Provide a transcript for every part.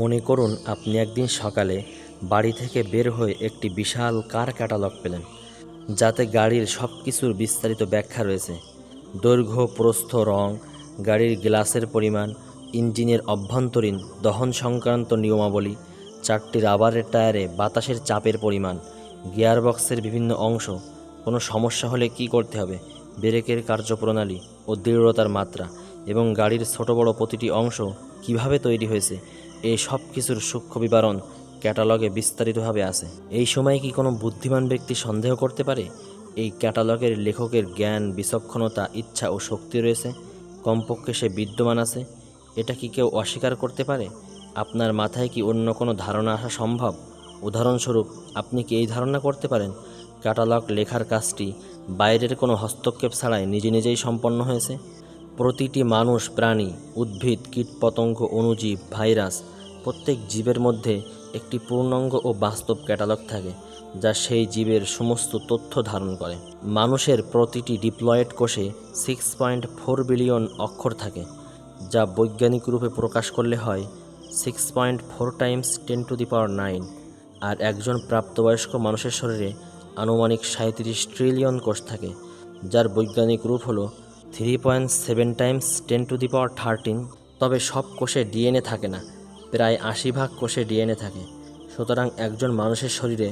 মনে করুন আপনি একদিন সকালে বাড়ি থেকে বের হয়ে একটি বিশাল কার ক্যাটালগ পেলেন, যাতে গাড়ির সব কিছুর বিস্তারিত ব্যাখ্যা রয়েছে। দৈর্ঘ্য, প্রস্থ, রং, গাড়ির গ্লাসের পরিমাণ, ইঞ্জিনের অভ্যন্তরীণ, দহন সংক্রান্ত নিয়মাবলী, চারটি রাবারের টায়ারে বাতাসের চাপের পরিমাণ, গিয়ারবক্সের বিভিন্ন অংশ। কোনো সমস্যা হলে কি করতে হবে? ব্রেকের কার্যপ্রণালী ও দৃঢ়তার মাত্রা এবং গাড়ির ছোট বড় প্রতিটি অংশ কীভাবে তৈরি হয়েছে? এই সব কিছুর সূক্ষ্ম বিবরণ ক্যাটালগে বিস্তারিতভাবে আছে। এই সময় কি কোনো বুদ্ধিমান ব্যক্তি সন্দেহ করতে পারে? এই ক্যাটালগের লেখকের জ্ঞান, বিচক্ষণতা, ইচ্ছা ও শক্তি রয়েছে। কমপক্ষে সে বিদ্যমান আছে। এটা কি কেউ অস্বীকার করতে পারে? আপনার মাথায় কি অন্য কোনো ধারণা আসা সম্ভব? উদাহরণস্বরূপ, আপনি কি এই ধারণা করতে পারেন? ক্যাটালগ লেখার কাজটি বাইরের কোনো হস্তক্ষেপ ছাড়াই নিজে নিজেই সম্পন্ন হয়েছে। প্রতিটি মানুষ, প্রাণী, উদ্ভিদ, কীটপতঙ্গ, অণুজীব, ভাইরাস প্রত্যেক জীবের মধ্যে একটি পূর্ণাঙ্গ ও বাস্তব ক্যাটালগ থাকে, যা সেই জীবের সমস্ত তথ্য ধারণ করে। মানুষের প্রতিটি ডিপ্লয়েড কোষে সিক্স পয়েন্ট ফোর বিলিয়ন অক্ষর থাকে, যা বৈজ্ঞানিক রূপে প্রকাশ করলে হয় six point four times ten to the power nine আর একজন প্রাপ্তবয়স্ক মানুষের শরীরে আনুমানিক সাঁত্রিশ ট্রিলিয়ন কোষ থাকে, যার বৈজ্ঞানিক রূপ হলো three point seven times ten to the power thirteen তবে সব কোষে ডিএনএ থাকে না, প্রায় আশি ভাগ কোষে ডিএনএ থাকে। সুতরাং একজন মানুষের শরীরে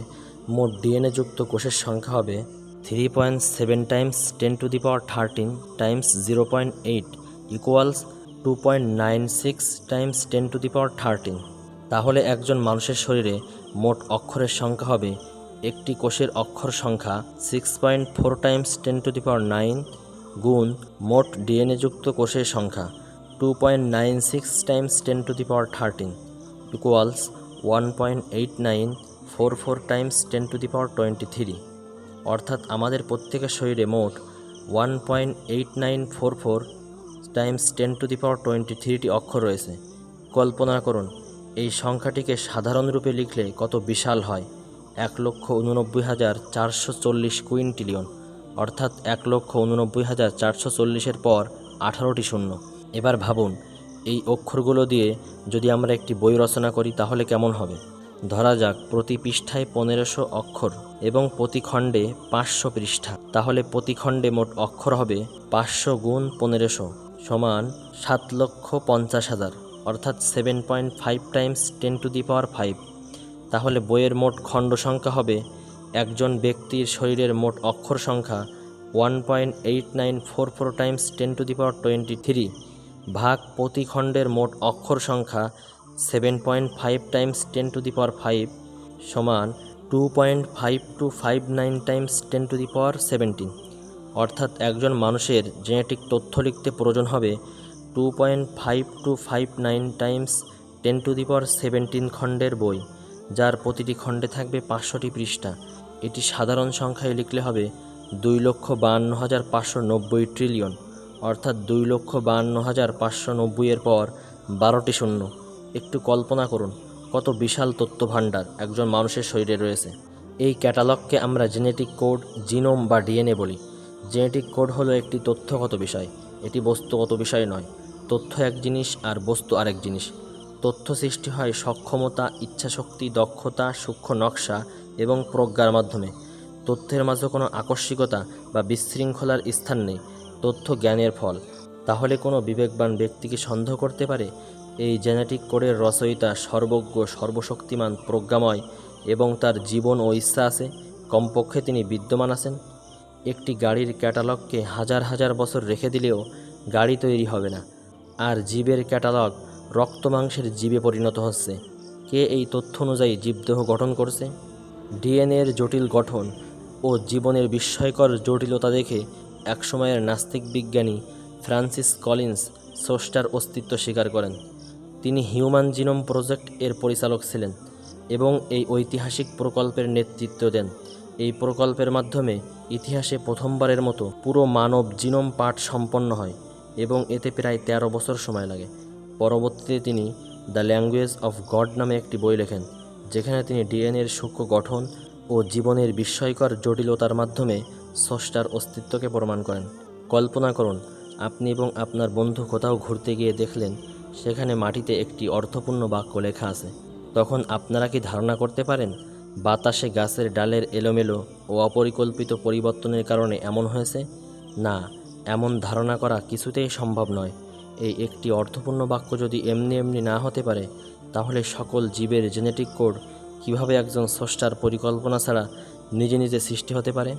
মোট ডিএনএ যুক্ত কোষের সংখ্যা হবে three point seven times ten to the power thirteen times zero point eight equals two point nine six times ten to the power thirteen তাহলে একজন মানুষের শরীরে মোট অক্ষরের সংখ্যা হবে, একটি কোষের অক্ষর সংখ্যা six point four times ten to the power nine গুণ মোট ডিএনএ যুক্ত কোষের সংখ্যা two point nine six times ten to the power thirteen equals one point eight nine four four times ten to the power twenty three অর্থাৎ আমাদের প্রত্যেকের শরীরে মোট one point eight nine four four times ten to the power twenty thirty অক্ষর রয়েছে। কল্পনা করুন, এই সংখ্যাটিকে সাধারণ রূপে লিখলে কত বিশাল হয়? এক লক্ষ উননব্বই হাজার চারশো চল্লিশ কুইন্টিলিয়ন। অর্থাৎ এক লক্ষ উননব্বই হাজার চারশো চল্লিশের পর আঠারোটি শূন্য। এবার ভাবুন, এই অক্ষরগুলো দিয়ে যদি আমরা একটি বই রচনা করি তাহলে কেমন হবে? ধরা যাক, প্রতি পৃষ্ঠায় পনেরোশো অক্ষর এবং প্রতি খণ্ডে পাঁচশো পৃষ্ঠা। তাহলে প্রতি খণ্ডে মোট অক্ষর হবে পাঁচশো গুণ পনেরোশো সমান সাত লক্ষ পঞ্চাশ হাজার, অর্থাৎ seven point five times ten to the power five তাহলে বইয়ের মোট খণ্ড সংখ্যা হবে একজন ব্যক্তির শরীরের মোট অক্ষর সংখ্যা one point eight nine four four times ten to the power twenty three ভাগ প্রতি খণ্ডের মোট অক্ষর সংখ্যা seven point five times ten to the power five সমান two point five two five nine times ten to the power seventeen অর্থাৎ একজন মানুষের জেনেটিক তথ্য লিখতে প্রয়োজন হবে two point five two five nine times ten to the power seventeen খণ্ডের বই, যার প্রতিটি খণ্ডে থাকবে পাঁচশোটি পৃষ্ঠা। এটি সাধারণ সংখ্যায় লিখলে হবে দুই লক্ষ বাহান্ন হাজার পাঁচশো নব্বই ট্রিলিয়ন অর্থাৎ দুই লক্ষ বাহান্ন হাজার পাঁচশো নব্বইয়ের পর বারোটি শূন্য। একটু কল্পনা করুন, কত বিশাল তথ্য ভাণ্ডার একজন মানুষের শরীরে রয়েছে। এই ক্যাটালগকে আমরা জেনেটিক কোড, জিনোম বা ডিএনএ বলি। জেনেটিক কোড হলো একটি তথ্যগত বিষয়। এটি বস্তুগত বিষয় নয়, তথ্য এক জিনিস আর বস্তু আরেক জিনিস। তথ্য সৃষ্টি হয় সক্ষমতা, ইচ্ছাশক্তি, দক্ষতা, সূক্ষ্ম নকশা এবং প্রজ্ঞার মাধ্যমে। তথ্যের মাঝে কোনো আকস্মিকতা বা বিশৃঙ্খলার স্থান নেই। তথ্য জ্ঞানের ফল। তাহলে কোনো বিবেকবান ব্যক্তিকে সন্দেহ করতে পারে? এই জেনেটিক কোডের রচয়িতা সর্বজ্ঞ, সর্বশক্তিমান, প্রজ্ঞাময় এবং তার জীবন ও ইচ্ছা আছে। কমপক্ষে তিনি বিদ্যমান আছেন। একটি গাড়ির ক্যাটালগকে হাজার হাজার বছর রেখে দিলেও গাড়ি তৈরি হবে না। আর জীবের ক্যাটালগ রক্ত মাংসের জীবে পরিণত হচ্ছে। কে এই তথ্য অনুযায়ী জীবদেহ গঠন করছে? ডিএনএর জটিল গঠন ও জীবনের বিস্ময়কর জটিলতা দেখে একসময়ের নাস্তিক বিজ্ঞানী ফ্রান্সিস কলিন্স স্রষ্টার অস্তিত্ব স্বীকার করেন। তিনি হিউম্যান জিনোম প্রজেক্ট এর পরিচালক ছিলেন এবং এই ঐতিহাসিক প্রকল্পের নেতৃত্ব দেন। এই প্রকল্পের মাধ্যমে ইতিহাসে প্রথমবারের মতো পুরো মানব জিনোম পাঠ সম্পন্ন হয় এবং এতে প্রায় তেরো বছর সময় লাগে। পরবর্তীতে তিনি দ্য ল্যাঙ্গুয়েজ অফ গড নামে একটি বই লেখেন। যেখানে তিনি ডিএনএর সূক্ষ্ম গঠন ও জীবনের বিস্ময়কর জটিলতার মাধ্যমে স্রষ্টার অস্তিত্বকে প্রমাণ করেন। কল্পনা করুন, আপনি এবং আপনার বন্ধু কোথাও ঘুরতে গিয়ে দেখলেন, সেখানে মাটিতে একটি অর্থপূর্ণ বাক্য লেখা আছে। তখন আপনারা কি ধারণা করতে পারেন, বাতাসে গাছের ডালের এলোমেলো ও অপরিকল্পিত পরিবর্তনের কারণে এমন হয়েছে? না, এমন ধারণা করা কিছুতেই সম্ভব নয়। এই একটি অর্থপূর্ণ বাক্য যদি এমনি এমনি না হতে পারে তাহলে সকল জীবের জেনেটিক কোড কীভাবে একজন স্রষ্টার পরিকল্পনা ছাড়া নিজে নিজে সৃষ্টি হতে পারে?